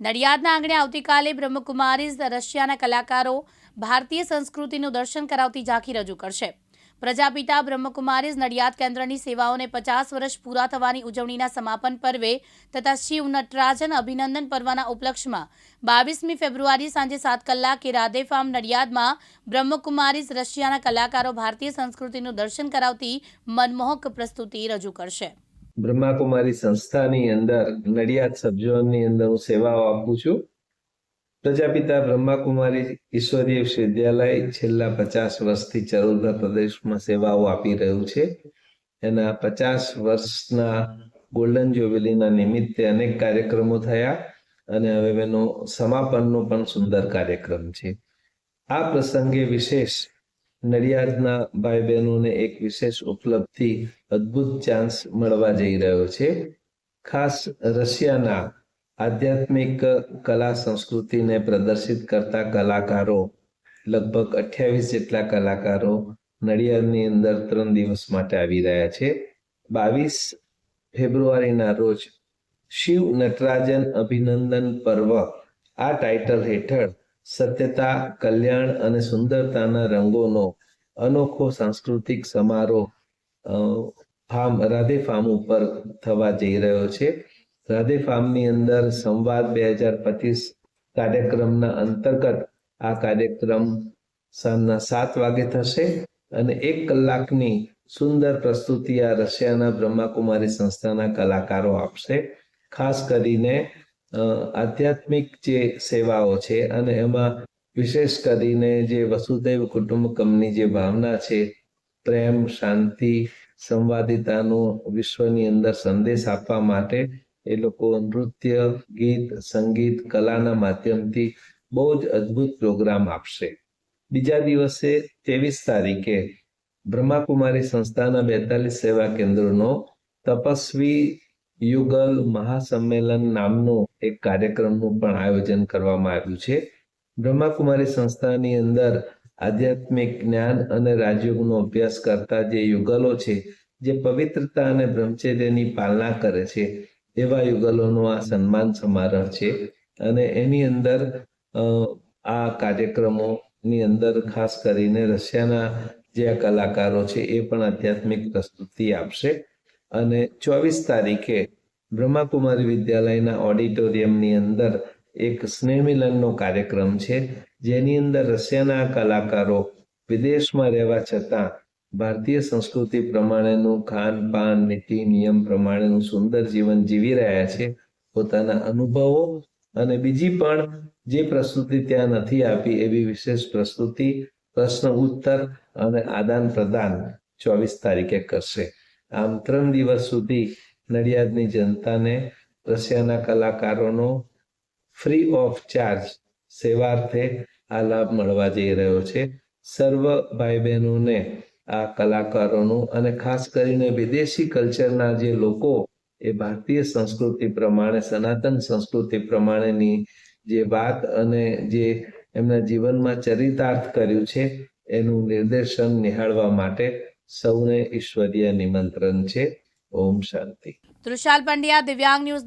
નડિયાદના આંગણે આવતીકાલે બ્રહ્મકુમારીઝ રશિયાના કલાકારો ભારતીય સંસ્કૃતિનું દર્શન કરાવતી ઝાંખી રજૂ કરશે. પ્રજાપિતા બ્રહ્મકુમારીઝ નડિયાદ કેન્દ્રની સેવાઓને પચાસ વર્ષ પૂરા થવાની ઉજવણીના સમાપન પર્વે તથા શિવ નટરાજન અભિનંદન પર્વના ઉપલક્ષમાં બાવીસમી ફેબ્રુઆરી સાંજે સાત કલાકે રાધે ફાર્મ નડિયાદમાં બ્રહ્મકુમારીઝ રશિયાના કલાકારો ભારતીય સંસ્કૃતિનું દર્શન કરાવતી મનમોહક પ્રસ્તુતિ રજૂ કરશે. બ્રહ્માકુમારી સંસ્થાની અંદર, નડિયાદ સબજોનની અંદર હું સેવાઓ આપું છું. પ્રજાપિતા બ્રહ્માકુમારી ઈશ્વરીય વિશ્વવિદ્યાલય છેલ્લા પચાસ વર્ષથી ચરોતર પ્રદેશમાં સેવાઓ આપી રહ્યું છે. એના પચાસ વર્ષના ગોલ્ડન જ્યુબિલીના નિમિત્તે અનેક કાર્યક્રમો થયા અને હવે એનો સમાપનનો પણ સુંદર કાર્યક્રમ છે. આ પ્રસંગે વિશેષ નડિયાદના ભાઈ બહેનોને એક વિશેષ ઉપલબ્ધિ, અદ્ભુત ચાન્સ મળવા જઈ રહ્યો છે. ખાસ રશિયાના આધ્યાત્મિક કલા સંસ્કૃતિને પ્રદર્શિત કરતા કલાકારો, લગભગ અઠ્યાવીસ જેટલા કલાકારો નડિયાદની અંદર ત્રણ દિવસ માટે આવી રહ્યા છે. બાવીસ ફેબ્રુઆરીના રોજ શિવ નટરાજન અભિનંદન પર્વ આ ટાઇટલ હેઠળ સત્યતા, કલ્યાણ અને સુંદરતાના રંગોનો અનોખો સાંસ્કૃતિક સમારોહ રાધે ફાર્મ ઉપર થવા જઈ રહ્યો છે. રાધે ફાર્મની અંદર સંવાદ બે હજાર પચીસ કાર્યક્રમના અંતર્ગત આ કાર્યક્રમ સાંજના સાત વાગે થશે અને એક કલાકની સુંદર પ્રસ્તુતિ આ રશિયાના બ્રહ્માકુમારી સંસ્થાના કલાકારો આપશે. ખાસ કરીને આધ્યાત્મિક જે સેવાઓ છે અને એમાં વિશેષ કરીને જે વસુદૈવ કુટુંબકમની જે ભાવના છે, પ્રેમ, શાંતિ, સંવાદિતાનો વિશ્વની અંદર સંદેશ આપવા માટે એ લોકો નૃત્ય, ગીત, સંગીત, કલાના માધ્યમથી બહુ જ અદ્ભુત પ્રોગ્રામ આપશે. બીજા દિવસે ત્રેવીસ તારીખે બ્રહ્માકુમારી સંસ્થાના બેતાલીસ સેવા કેન્દ્રોનો તપસ્વી યુગલ મહાસંમેલન નામનું એક કાર્યક્રમનું પણ આયોજન કરવામાં આવ્યું છે. બ્રહ્માકુમારી સંસ્થાની અંદર આધ્યાત્મિક જ્ઞાન અને રાજયોગનો અભ્યાસ કરતા જે યુગલો છે, જે પવિત્રતા અને બ્રહ્મચર્યની પાલના કરે છે, એવા યુગલોનો આ સન્માન સમારોહ છે. અને એની અંદર આ કાર્યક્રમોની અંદર ખાસ કરીને રશિયાના જે કલાકારો છે, એ પણ આધ્યાત્મિક પ્રસ્તુતિ આપશે. અને ચોવીસ તારીખે બ્રહ્માકુમારી વિદ્યાલયના ઓડિટોરિયમની અંદર એક સ્નેહમિલનનો કાર્યક્રમ છે, જેની અંદર રશિયાના કલાકારો વિદેશમાં રહેવા છતાં ભારતીય સંસ્કૃતિ પ્રમાણેનું ખાન પાન, નીતિ, નિયમ પ્રમાણેનું સુંદર જીવન જીવી રહ્યા છે, પોતાના અનુભવો અને બીજી પણ જે પ્રસ્તુતિ ત્યાં નથી આપી એવી વિશેષ પ્રસ્તુતિ, પ્રશ્ન ઉત્તર અને આદાન પ્રદાન ચોવીસ તારીખે કરશે. આમ ત્રણ દિવસ સુધી નડિયાદની જનતાને રશિયાના કલાકારોનો ફ્રી ઓફ ચાર્જ સેવાર્થે આ લાભ મળવા જઈ રહ્યો છે. સર્વ ભાઈ બહેનોને આ કલાકારોનું અને ખાસ કરીને વિદેશી કલ્ચરના જે લોકો એ ભારતીય સંસ્કૃતિ પ્રમાણે, સનાતન સંસ્કૃતિ પ્રમાણેની જે વાત અને જે એમના જીવનમાં ચરિતાર્થ કર્યું છે, એનું નિર્દેશન નિહાળવા માટે સૌને ઈશ્વરીય નિમંત્રણ છે. ઓમ શાંતિ. તૃષાલ પંડ્યા દિવ્યાંગ ન્યૂઝ